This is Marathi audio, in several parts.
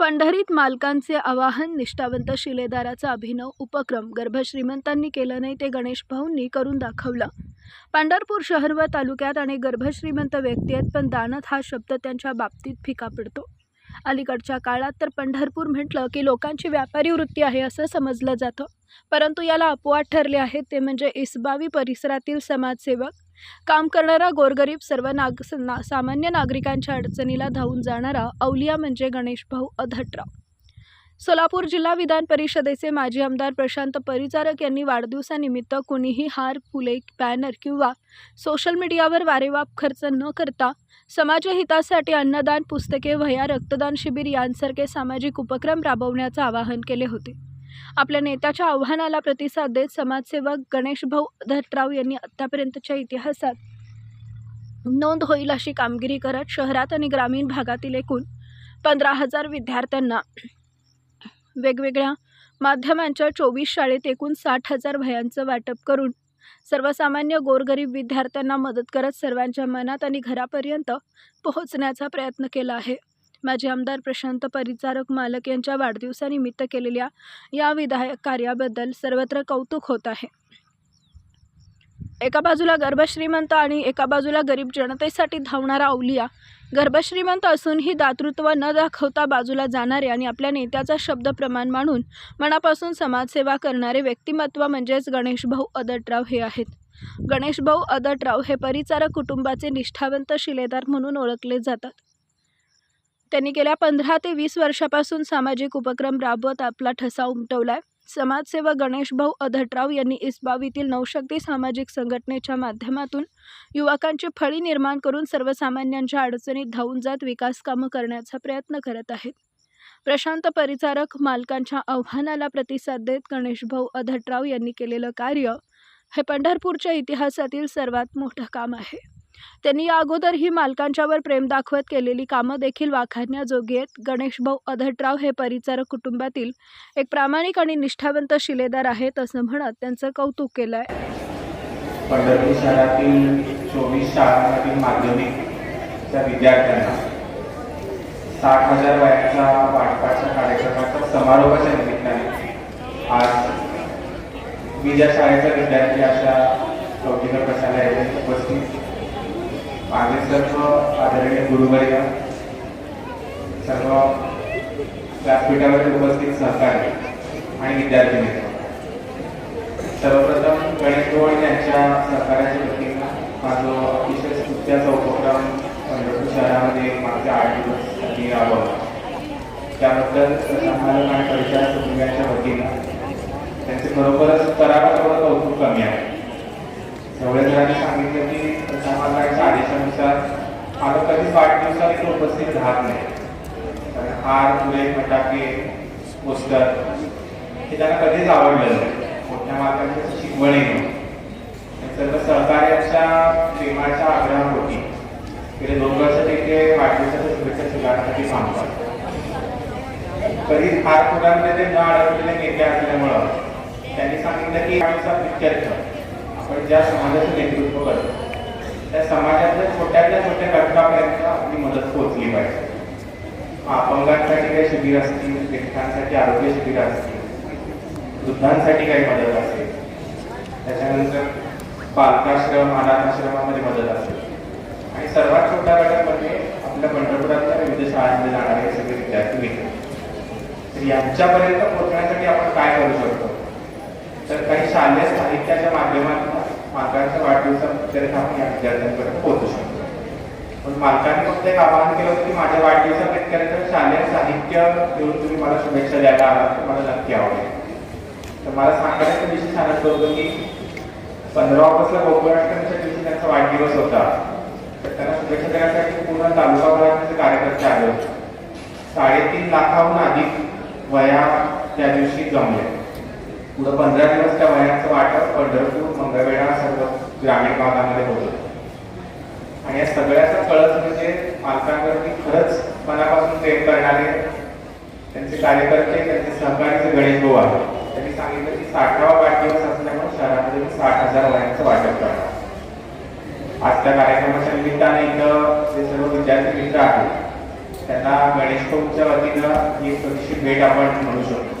पंढरीत मालकांचे आवाहन निष्ठावंत शिलेदाराचा अभिनव उपक्रम गर्भश्रीमंतांनी केलं नाही ते गणेश भाऊंनी करून दाखवलं. पंढरपूर शहर व तालुक्यात आणि गर्भश्रीमंत व्यक्ती आहेत पण दानत हा शब्द त्यांच्या बाबतीत फिका पडतो. अलीकडच्या काळात तर पंढरपूर म्हटलं की लोकांची व्यापारी वृत्ती आहे असं समजलं जातं. परंतु याला अपवाद ठरले आहेत ते म्हणजे इसबावी परिसरातील समाजसेवक काम करणारा गोरगरीब सर्व नाग ना सामान्य नागरिकांच्या अडचणीला धावून जाणारा अवलिया म्हणजे गणेश भाऊ अधटराव. सोलापूर जिल्हा विधान परिषदेचे माजी आमदार प्रशांत परिचारक यांनी वाढदिवसानिमित्त कुणीही हार फुले बॅनर किंवा सोशल मीडियावर वारेवाप खर्च न करता समाजहितासाठी अन्नदान पुस्तके वह्या रक्तदान शिबिर यांसारखे सामाजिक उपक्रम राबवण्याचं आवाहन केले होते. आपल्या नेत्याच्या आव्हानाला प्रतिसाद देत समाजसेवक गणेशभाऊ भाऊ यांनी आत्तापर्यंतच्या इतिहासात नोंद होईल अशी कामगिरी करत शहरात आणि ग्रामीण भागातील एकूण पंधरा हजार विद्यार्थ्यांना वेगवेगळ्या माध्यमांच्या चोवीस शाळेत एकूण साठ हजार भयांचं वाटप करून सर्वसामान्य गोरगरीब विद्यार्थ्यांना मदत करत सर्वांच्या मनात आणि घरापर्यंत पोहोचण्याचा प्रयत्न केला आहे. माजी आमदार प्रशांत परिचारक मालक यांच्या वाढदिवसानिमित्त केलेल्या या विधायक कार्याबद्दल सर्वत्र कौतुक होत आहे. एका बाजूला गर्भश्रीमंत आणि एका बाजूला गरीब जनतेसाठी धावणारा अवलिया गर्भश्रीमंत असूनही दातृत्व न दाखवता बाजूला जाणारे आणि आपल्या नेत्याचा शब्द प्रमाण मानून मनापासून समाजसेवा करणारे व्यक्तिमत्व म्हणजेच गणेशभाऊ अदटराव हे आहेत. गणेशभाऊ अदटराव हे परिचारक कुटुंबाचे निष्ठावंत शिलेदार म्हणून ओळखले जातात. त्यांनी गेल्या पंधरा ते वीस वर्षापासून सामाजिक उपक्रम राबवत आपला ठसा उमटवला आहे समाजसेवक गणेशभाऊ अधटराव यांनी इसबावीतील नवशक्ती सामाजिक संघटनेच्या माध्यमातून युवकांची फळी निर्माण करून सर्वसामान्यांच्या अडचणीत धावून जात विकास कामं करण्याचा प्रयत्न करत आहेत. प्रशांत परिचारक मालकांच्या आव्हानाला प्रतिसाद देत गणेशभाऊ अधटराव यांनी केलेलं कार्य हे पंढरपूरच्या इतिहासातील सर्वात मोठं काम आहे. त्यांनी या अगोदरही मालकांच्यावर प्रेम दाखवत केलेली कामं देखील वाखाणण्याजोगी आहेत. गणेशभाऊ अधटराव हे परिचारक कुटुंबातील एक प्रामाणिक आणि निष्ठावंत शिलेदार आहेत असं म्हणत त्यांचं कौतुक केलं आहे पंढरपूर शहरातील चोवीस शाळांमधील माध्यमिकच्या विद्यार्थ्यांना साठ हजार वयाच्या वाटपाच्या कार्यक्रमाच्या समारोपाच्या निमित्ताने आज मी ज्या शाळेचा विद्यार्थी अशा कौतिक प्रशाला उपस्थित माझे सर्व आदरणीय गुरुवर्य सर्व व्यासपीठावर उपस्थित सहकारी आणि विद्यार्थी मित्र. सर्वप्रथम गणेश गोवळ यांच्या सहकार्याच्या वतीनं माझं अतिशय सुट्ट्याचा उपक्रम पंढरपूर शहरामध्ये मागच्या आठ दिवस मी राबवला. त्याबद्दल समालोचन आणि परिचार कुटुंबियांच्या वतीनं त्यांचे खरोखरच करावं तेवढं कौतुक कमी आहे. एवढ्या सांगितलं की समाजाच्या आदेशानुसार मला कधीच वाढदिवसाला इथे उपस्थित राहत नाही. हार फुले फटाके पोस्टर हे त्यांना कधीच आवडलं नाही. मोठ्या मार्गाची शिकवणी नव्हती सर्व सहकार्याच्या प्रेमाच्या आग्रहापोटी गेले दोन वर्ष ते वाढदिवसाच्या शुभेच्छा स्वीकारण्यासाठी थांबतात. कधी हार फुलांमध्ये न अडकलेले नेते असल्यामुळं त्यांनी सांगितलं की आमचा पिक्चर आपण ज्या समाजाचं नेतृत्व करतो त्या समाजातल्या छोट्यातल्या छोट्या घटकापर्यंत आपली मदत पोहोचली पाहिजे. अपंगांसाठी काही शिबिर असतील लेखकांसाठी आरोग्य शिबिर असतील वृद्धांसाठी काही मदत असेल त्याच्यानंतर बालकाश्रम अनाथाश्रमामध्ये मदत असेल. आणि सर्वात छोट्या गटामध्ये म्हणजे आपल्या पंढरपुरातल्या विविध शाळांमध्ये जाणारे सगळे विद्यार्थी मित्र. तर यांच्यापर्यंत पोहोचण्यासाठी आपण काय करू शकतो? तर काही शालेय साहित्याच्या माध्यमातून मालकांच्या वाढदिवसापर्यंत आपण या विद्यार्थ्यांपर्यंत पोहोचू शकतो. पण मालकांनी फक्त एक आवाहन केलं होतं की माझ्या वाढदिवसापर्यंत शालेय साहित्य घेऊन तुम्ही मला शुभेच्छा द्यायला आलात तर मला नक्की आवडेल. तर मला सांगायचं विषय सांगत होतं की पंधरा ऑगस्टला गोकुळाष्टमीच्या दिवशी त्यांचा वाढदिवस होता. तर त्यांना शुभेच्छा देण्यासाठी पूर्ण तालुकाभराचे कार्यकर्ते आले होते. साडेतीन लाखाहून अधिक वया त्या दिवशी जमले पुढे पंधरा दिवस त्या वयांचं वाटप पंढरपूर मंगळवेढा सर्व ग्रामीण भागामध्ये होतं. आणि या सगळ्याचा कळस म्हणजे मालकांवरती खरंच मनापासून प्रेम करणारे त्यांचे कार्यकर्ते त्यांचे सहकारी गणेश गोवा त्यांनी सांगितलं की साठावा वाढदिवस असल्यामुळे शहरामध्ये मी साठ हजार वयांचं वाटप करणार. आज त्या कार्यक्रमाच्या निमित्ताने इथं जे सर्व विद्यार्थी मित्र आहेत त्यांना गणेश वतीनं ही एक छोटीशी भेट आपण म्हणू शकतो.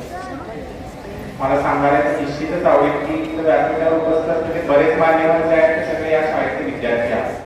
मला सांगायला निश्चितच आवडेल की व्यासपीठावर उपस्थित असलेले बरेच मान्यवर जे आहेत ते सगळे या शाळेचे विद्यार्थी आहेत.